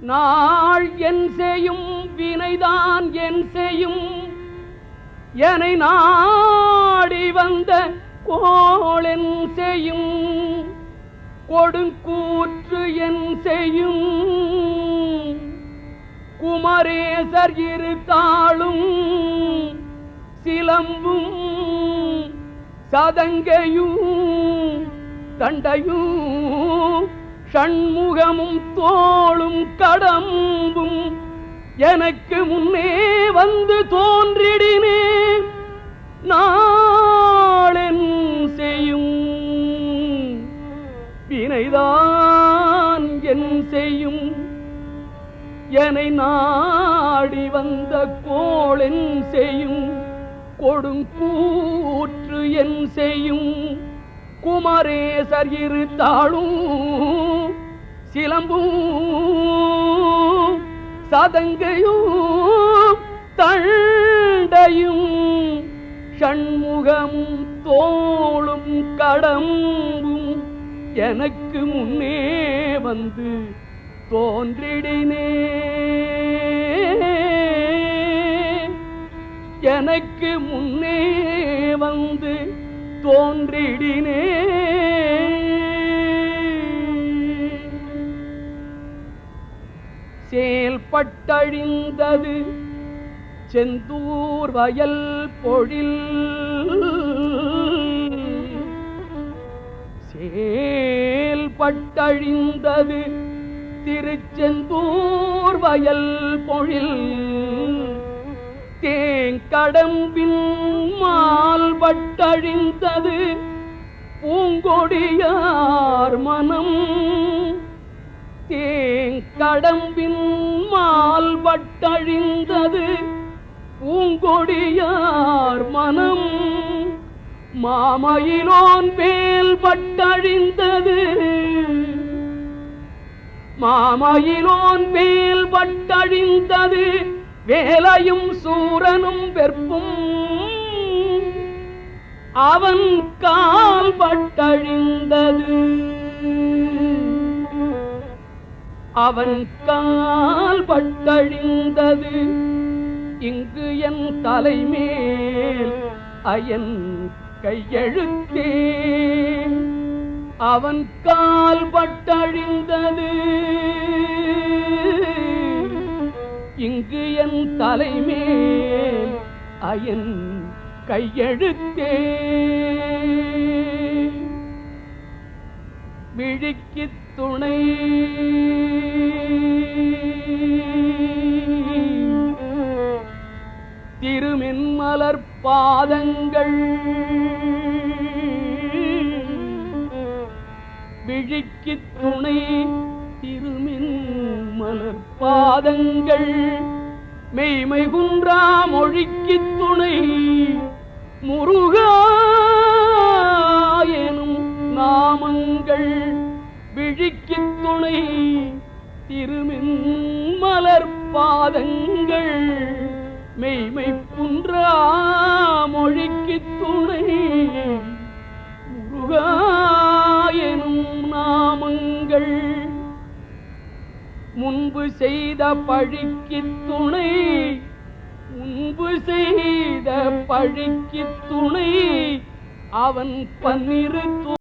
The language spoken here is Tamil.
நாள் என் செய்யும் வினைதான் என் செய்யும். என நாடி வந்த கோளென் செய்யும். கொடுங்கூற்று என் செய்யும். குமரேசர் இரு சிலம்பும் சதங்கையும் தண்டையும். கண்முகமும் தோளும் கடம்பும் எனக்கு முன்னே வந்து தோன்றிடினே. நாளென் செய்யும் வினைதான் என் செய்யும். என்னை நாடி வந்த கோளென் செய்யும். கொடுங்கூற்று என் செய்யும். குமரேசர் இரு தாளும் சிலம்பும் சதங்கையும் தண்டையும் ஷண்முகமும் தோளும் கடம்பும் எனக்கு முன்னே வந்து தோன்றிடினே. எனக்கு முன்னே வந்து தோன்றிடினே. செயல்பட்டழிந்தது செந்தூர் வயல் பொழில். சேல் பட்டழிந்தது. திருச்செந்தூர் வயல் பொழில். தேங்கடம்பின் மால் பட்டழிந்தது. பூங்கொடியார் மனம். தே மால் பட்டழிந்தது பூங்கொடியார் மனம் மாமயிலோன் மேல் பட்டழிந்தது மாமயிலோன் மேல் பட்டழிந்தது வேலையும் சூரனும் வெற்பும் அவன் கால் பட்டழிந்தது அவன் கால் பட்டழிந்தது. இங்கு என் தலைமேல் அயன் கையெழுத்தே. அவன் கால் பட்டழிந்தது. இங்கு என் தலைமேல் அயன் கையெழுத்தே. விழிக்குத் துணை. திருமின்மலர் பாதங்கள் விழிக்குத் துணை. திருமின் மலர் பாதங்கள் மெய்மை குன்றா மொழிக்குத் துணை. முருகா நாமங்கள் விழிக்குத் துணை திருமின் மலர் பாதங்கள் மெய்மை புன்றா மொழிக்குத் துணை முருகா எனும் நாமங்கள் முன்பு செய்த பழிக்கு துணை முன்பு செய்த பழிக்கு துணை அவன் பன்னிரு